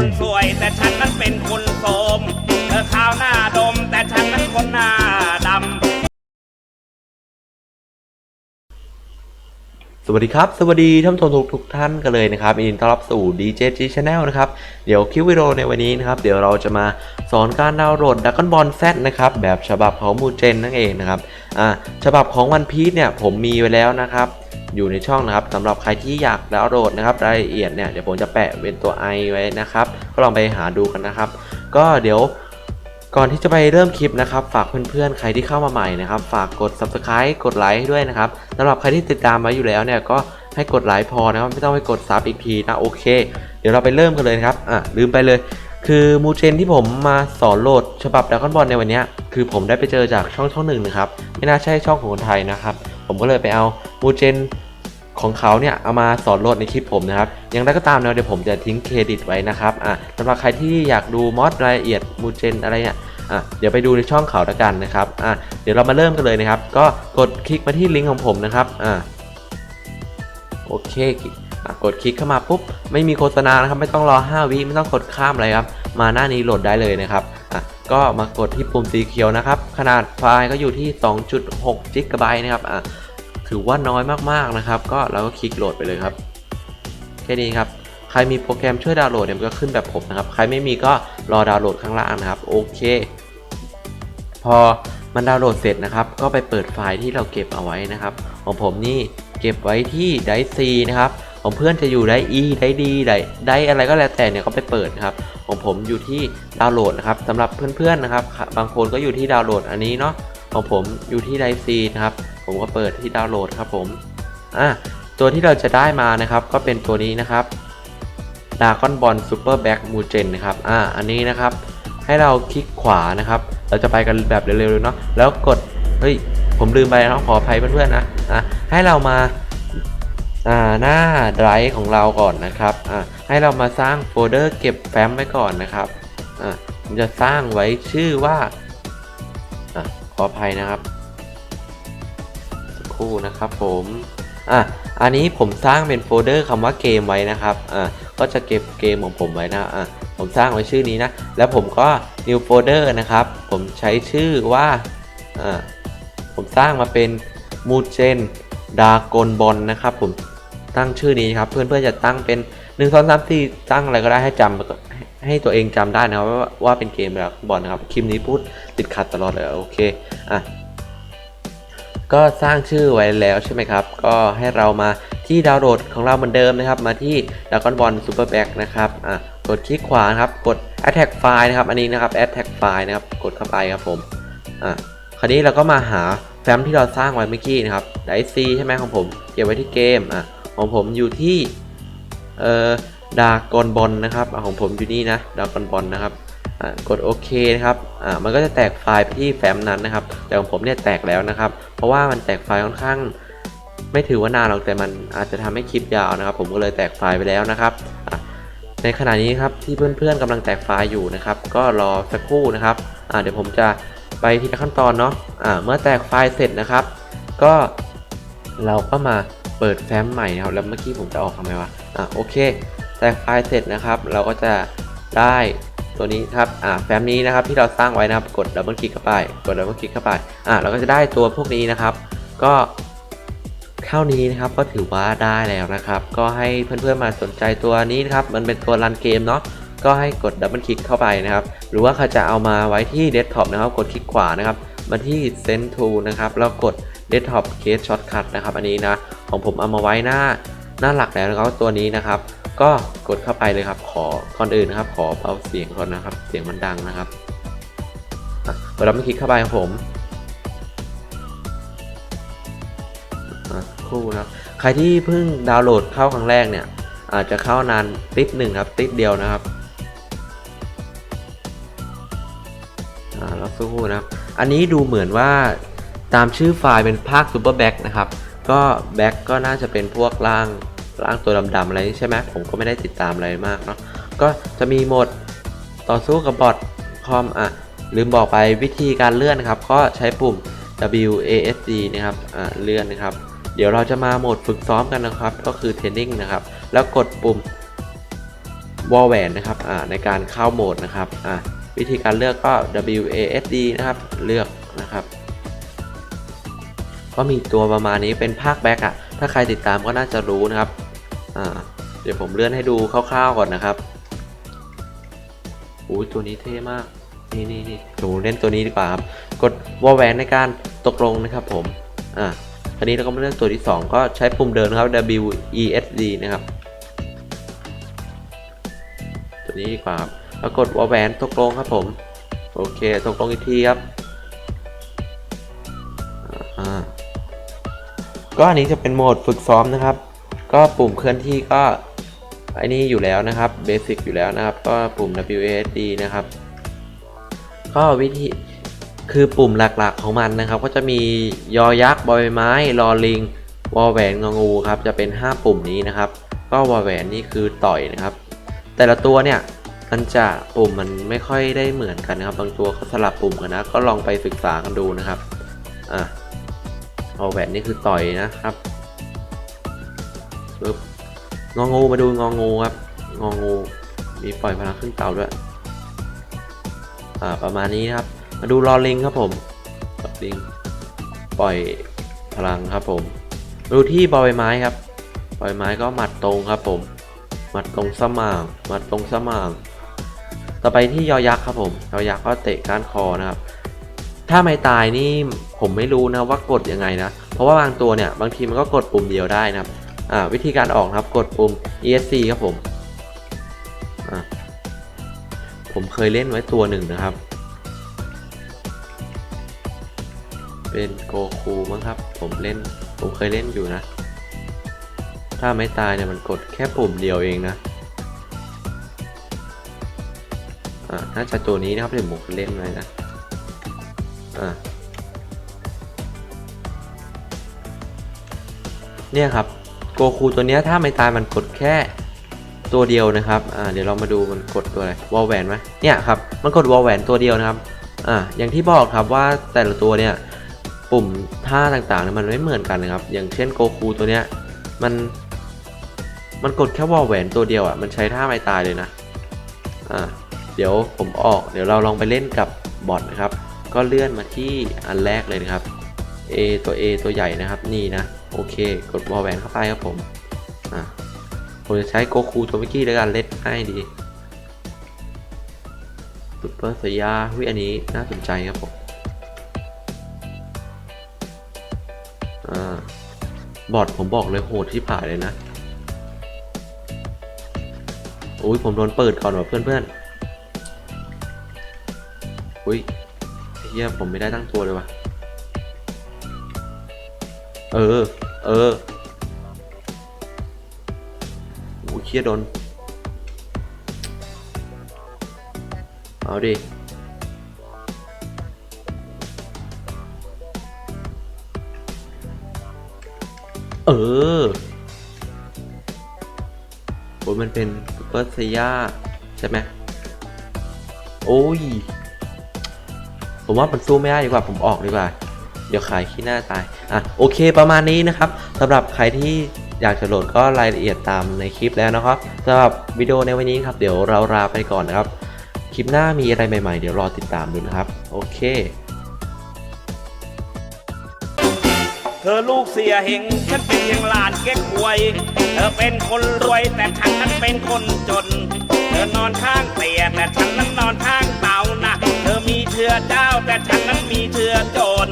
คนสวย แต่ฉันนั้นเป็นคนโสม เธอขาวหน้าดม แต่ฉันนั้นคนหน้าดำ สวัสดีครับ สวัสดีท่านผู้ชมทุกทุกท่านกันเลยนะครับยินดีต้อนรับสู่ DJG Channel นะครับ เดี๋ยวคลิปวิดีโอในวันนี้นะครับ เดี๋ยวเราจะมาสอนการดาวน์โหลด Dragon Ball Z นะครับ แบบฉบับของมูเจนนั่นเองนะครับ อ่า ฉบับของ One Piece เนี่ยผมมีไว้แล้วนะครับ อยู่ในช่องนะครับสำหรับใครที่อยากดาวน์โหลดนะครับรายละเอียดเนี่ยเดี๋ยวผมจะแปะเป็นตัว i ไว้นะครับ ก็ลองไปหาดูกันนะครับ ก็เดี๋ยวก่อนที่จะไปเริ่มคลิปนะครับ ฝากเพื่อนๆ ใครที่เข้ามาใหม่นะครับ ฝากกด subscribe กดไลค์ให้ด้วยนะครับสำหรับใครที่ติดตามมาอยู่แล้วเนี่ยก็ให้กดไลค์พอนะครับไม่ต้องไปกดซับอีกทีนะโอเค เดี๋ยวเราไปเริ่มกันเลยนะครับอะลืมไปเลย คือมูเจนที่ผมมาสอนโหลดฉบับด r a กอนบอลในวันนี้คือผมได้ไปเจอจากช่องช่องหนึ่งนะครับไม่น่าใช่ช่องของคนไทยนะครับ ผมก็เลยไปเอามูเจนของเขาเนี่ยเอามาสอนโหลดในคลิปผมนะครับอย่างไรก็ตามนะเดี๋ยวผมจะทิ้งเครดิตไว้นะครับอะสำหรับใครที่อยากดูมอดรายละเอียดมูเจนอะไรเนี่ยอะเดี๋ยวไปดูในช่องเขาละกันนะครับอะเดี๋ยวเรามาเริ่มกันเลยนะครับ ก็กดคลิกมาที่ลิงก์ของผมนะครับอะโอเค กดคลิกเข้ามาปุ๊บไม่มีโฆษณานะครับไม่ต้องรอ 5 วิไม่ต้องกดข้ามอะไรครับ มาหน้านี้โหลดได้เลยนะครับก็มากดที่ปุ่มสีเขียวนะครับ ขนาดไฟล์ก็อยู่ที่ 2.6จิกะไบต์นะครับอะถือว่าน้อยมากๆนะครับ ก็เราก็คลิกโหลดไปเลยครับแค่นี้ครับใครมีโปรแกรมช่วยดาวน์โหลดเนี่ยมันก็ขึ้นแบบผมนะครับ ใครไม่มีก็รอดาวน์โหลดข้างล่างนะครับโอเค พอมันดาวน์โหลดเสร็จนะครับ ก็ไปเปิดไฟล์ที่เราเก็บเอาไว้นะครับ ของผมนี่เก็บไว้ที่ไดซีนะครับ ของเพื่อนจะอยู่ไดอีไดดีไดไดอะไรก็แล้วแต่เนี่ยก็ไปเปิดนะครับของผมอยู่ที่ดาวน์โหลดนะครับสำหรับเพื่อนๆนะครับ บางคนก็อยู่ที่ดาวน์โหลดอันนี้เนาะของผมอยู่ที่ไดซีนะครับผมก็เปิดที่ดาวน์โหลดครับผมอะตัวที่เราจะได้มานะครับ ก็เป็นตัวนี้นะครับดากอนบอลซูเปอร์แบ็กมูเจนนะครับอ่าอันนี้นะครับ ให้เราคลิกขวานะครับ เราจะไปกันแบบเร็วๆเนาะแล้วกดเฮ้ยผมลืมไปนะขออภัยเพื่อนๆนะอะให้เรามา หน้าไดรฟ์ของเราก่อนนะครับอ่าให้เรามาสร้างโฟลเดอร์เก็บแฟ้มไว้ก่อนนะครับอ่าผมจะสร้างไว้ชื่อว่าอะขออภัยนะครับสักครู่นะครับผมอะอันนี้ผมสร้างเป็นโฟลเดอร์คำว่าเกมไว้นะครับอ่าก็จะเก็บเกมของผมไว้นะอะผมสร้างไว้ชื่อนี้นะ แล้วผมก็ new folder นะครับ ผมใช้ชื่อว่าอ่าผมสร้างมาเป็น m u g e n d a g o n b o l นะครับ ผม ตั้งชื่อนี้ครับเพื่อนๆจะตั้งเป็น1 2 3 4ตั้งอะไรก็ได้ให้จำให้ให้ตัวเองจำได้นะครับว่าว่าเป็นเกมแบบบอลนะครับคลิปนี้พูดติดขัดตลอดเลยโอเคอะก็สร้างชื่อไว้แล้วใช่ไหมครับ ก็ให้เรามาที่ดาวน์โหลดของเราเหมือนเดิมนะครับ มาที่ Dragon Ball Super Back นะครับอะกดคลิกขวานะครับกด Attack File นะครับ อันนี้นะครับ Attack File นะครับ กดเข้าไปครับผมอะคราวนี้เราก็มาหาแฟ้มที่เราสร้างไว้เมื่อกี้นะครับไดซีใช่ไหมของผม เก็บไว้ที่เกมอะ ของผมอยู่ที่เอ่อดากอนบอลนะครับของผมอยู่นี่นะดากอนบอลนะครับกดโอเคนะครับมันก็จะแตกไฟล์ไปที่แฟ้มนั้นนะครับ แต่ของผมเนี่ยแตกแล้วนะครับ เพราะว่ามันแตกไฟล์ค่อนข้าง ไม่ถือว่านานหรอกแต่มันอาจจะทำให้คลิปยาวนะครับ ผมก็เลยแตกไฟล์ไปแล้วนะครับในขณะนี้ครับที่เพื่อนๆกำลังแตกไฟล์อยู่นะครับ ก็รอสักครู่นะครับเดี๋ยวผมจะไปทีละขั้นตอนเนาะอ่าเมื่อแตกไฟล์เสร็จนะครับ ก็เราก็มา เปิดแฟ้มใหม่นะครับ แล้วเมื่อกี้ผมจะออกทำไมวะ อ่าโอเค แตกไฟล์เสร็จนะครับ เราก็จะได้ตัวนี้ครับอ่าแฟ้มนี้นะครับที่เราสร้างไว้นะครับ กดดับเบิลคลิกเข้าไป กดดับเบิลคลิกเข้าไป อ่าเราก็จะได้ตัวพวกนี้นะครับ ก็เท่านี้นะครับก็ถือว่าได้แล้วนะครับ ก็ให้เพื่อนๆมาสนใจตัวนี้นะครับ มันเป็นตัวรันเกมเนาะก็ให้กดดับเบิลคลิกเข้าไปนะครับ หรือว่าใครจะเอามาไว้ที่เดสก์ท็อปนะครับ กดคลิกขวานะครับ มาที่ Send to นะครับ แล้วกด Desktop Case Shortcut นะครับ อันนี้นะ ของผมเอามาไว้หน้าหน้าหลักแล้วนะครับตัวนี้นะครับ ก็กดเข้าไปเลยครับขอก่อนอื่นนะครับ ขอเบาเสียงก่อนนะครับ เสียงมันดังนะครับอะกดดับเบิลคลิกเข้าไปครับผมคู่นะครับใครที่เพิ่งดาวน์โหลดเข้าครั้งแรกเนี่ย อาจจะเข้านานติดหนึ่งครับติดเดียวนะครับอ่าเราสู้นะครับ อันนี้ดูเหมือนว่าตามชื่อไฟล์เป็นภาค Super Back นะครับ ก็แบ็กก็น่าจะเป็นพวกร่างร่างตัวดำๆอะไรนี่ใช่ไหมผมก็ไม่ได้ติดตามอะไรมากเนาะก็จะมีโหมดต่อสู้กับบอทคอมอะลืมบอกไปวิธีการเลื่อนนะครับ ก็ใช้ปุ่ม W A S D นะครับอ่าเลื่อนนะครับ เดี๋ยวเราจะมาโหมดฝึกซ้อมกันนะครับ ก็คือเทรนนิ่งนะครับ แล้วกดปุ่มวอลแหวนนะครับอ่าในการเข้าโหมดนะครับอ่าวิธีการเลือกก็ WASD นะครับ เลือกนะครับ ก็มีตัวประมาณนี้เป็นภาคแบ็กอะถ้าใครติดตามก็น่าจะรู้นะครับอ่าเดี๋ยวผมเลื่อนให้ดูคร่าวๆก่อนนะครับอุ้ตัวนี้เท่มากนี่นี่นี่หนูเล่นตัวนี้ดีกว่าครับ กดวอลแวนในการตกลงนะครับผม อ่าทีนี้เราก็มาเลือกตัวที่ 2 ก็ใช้ปุ่มเดินครับ W E S D นะครับ ตัวนี้ดีกว่าครับแล้วกดวอลแวนตกลงครับผม โอเค ตกลงอีกทีครับ ก็อันนี้จะเป็นโหมดฝึกซ้อมนะครับ ก็ปุ่มเคลื่อนที่ก็ไอ้นี่อยู่แล้วนะครับเบสิกอยู่แล้วนะครับ ก็ปุ่ม W A S D นะครับ ก็วิธีคือปุ่มหลักๆของมันนะครับ ก็จะมียอยักษ์บอยไม้ลอลิงวอลแหวนงองูครับจะเป็น 5 ปุ่มนี้นะครับ ก็วอลแหวนนี่คือต่อยนะครับ แต่ละตัวเนี่ยมันจะปุ่มมันไม่ค่อยได้เหมือนกันนะครับ บางตัวเขาสลับปุ่มกันนะก็ลองไปศึกษากันดูนะครับอะ วอลแหวนนี่คือต่อยนะครับปึ๊บงองูมาดูงองูครับ งองู มีปล่อยพลังขึ้นเต่าด้วย อ่า ประมาณนี้นะครับ มาดูรอลิงครับผมรอลิง ปล่อยพลังครับผม มาดูที่บอใบไม้ครับบอใบไม้ก็หมัดตรงครับผม หมัดตรงสมางหมัดตรงสมางต่อไปที่ยอยักษ์ครับผม ยอยักษ์ก็เตะก้านคอนะครับ ถ้าไม่ตายนี่ผมไม่รู้นะว่ากดยังไงนะ เพราะว่าบางตัวเนี่ยบางทีมันก็กดปุ่มเดียวได้นะครับอ่าวิธีการออกครับกดปุ่ม ESC ครับผมอ่าผมเคยเล่นไว้ตัวหนึ่งนะครับ เป็นโกคูมั้งครับ ผมเล่นผมเคยเล่นอยู่นะ ถ้าไม่ตายเนี่ยมันกดแค่ปุ่มเดียวเองนะอ่าน่าจะตัวนี้นะครับเดี๋ยวผมเคยเล่นไว้นะ เนี่ยครับโกคูตัวเนี้ยถ้าไม่ตายมันกดแค่ตัวเดียวนะครับอ่าเดี๋ยวเรามาดูมันกดตัวอะไรวอลแหวนไหมเนี่ยครับมันกดวอลแหวนตัวเดียวนะครับอ่าอย่างที่บอกครับว่าแต่ละตัวเนี่ยปุ่มท่าต่างๆเนี่ยมันไม่เหมือนกันนะครับ อย่างเช่นโกคูตัวเนี้ยมันมันกดแค่วอลแหวนตัวเดียวอะมันใช้ท่าไม่ตายเลยนะอ่าเดี๋ยวผมออก เดี๋ยวเราลองไปเล่นกับบอทนะครับ ก็เลื่อนมาที่อันแรกเลยนะครับ A ตัว A ตัวใหญ่นะครับนี่นะโอเค กดวอลแหวนเข้าไปครับผมอ่าผมจะใช้โกคูตัวเมื่อกี้แล้วกันเล่นให้ดีซุปเปอร์สยาวิอันนี้น่าสนใจครับผมอบอทผมบอกเลยโหดที่ผ่ายเลยนะโอ้ยผมโดนเปิดก่อนว่ะเพื่อนๆอุ้ยไอ้ เฮียผมไม่ได้ตั้งตัวเลยว่ะ เออ เออโอ้เฮียโดน เอาดิเออโอ้ยมันเป็นซูเปอร์เซียใช่ไหม โอ้ย ผมว่ามันสู้ไม่ได้ดีกว่าผมออกดีกว่า เดี๋ยวขายขี้หน้าตาย อะโอเคประมาณนี้นะครับสำหรับใครที่อยากจะโหลดก็รายละเอียดตามในคลิปแล้วนะครับสำหรับวิดีโอในวันนี้ครับ เดี๋ยวเราลาไปก่อนนะครับ คลิปหน้ามีอะไรใหม่ๆ เดี๋ยวรอติดตามดูนะครับ โอเคเธอลูกเสียเหงฉันเป็นเพียงหลานเก๊กหวย เธอเป็นคนรวยแต่ฉันนั้นเป็นคนจน เธอนอนข้างเตียงแต่ฉันนั้นนอนข้างตา เชื้อเจ้าแต่ฉันนั้นมีเชื้อโจร